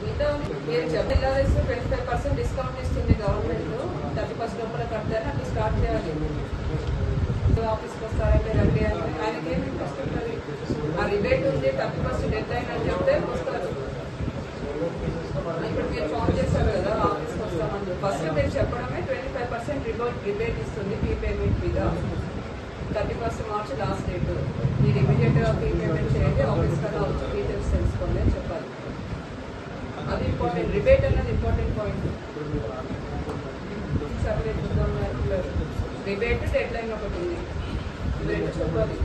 మీతో మీరు చెప్పిల్లారేసి ట్వంటీ ఫైవ్ పర్సెంట్ డిస్కౌంట్ ఇస్తుంది గవర్నమెంట్ థర్టీ ఫస్ట్ లోపల కడతారు అట్లా స్టార్ట్ చేయాలి రిబేట్ ఉంది థర్టీ పర్సెంట్ డెత్ అని చెప్తే వస్తారు. ఇప్పుడు మీరు ఫోన్ చేస్తారు కదా ఆఫీస్కి వస్తామని ఫస్ట్ మీరు చెప్పడమే twenty five percent rebate rebate ఇస్తుంది ఫీ పేమెంట్ మీద. Thirty first March last date మీరు ఇమీడియట్గా ఫీ పేమెంట్ చేయండి ఆఫీస్ కదా వచ్చి డీటెయిల్స్ తెలుసుకోండి అని చెప్పాలి. అది ఇంపార్టెంట్ రిబేట్ అనేది important point separate rebate deadline ఒకటి ఉంది. రిబేట్ చెప్పాలి.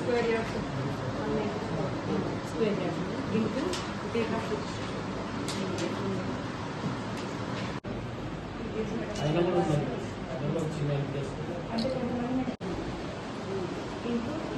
square yard square yard into they have to into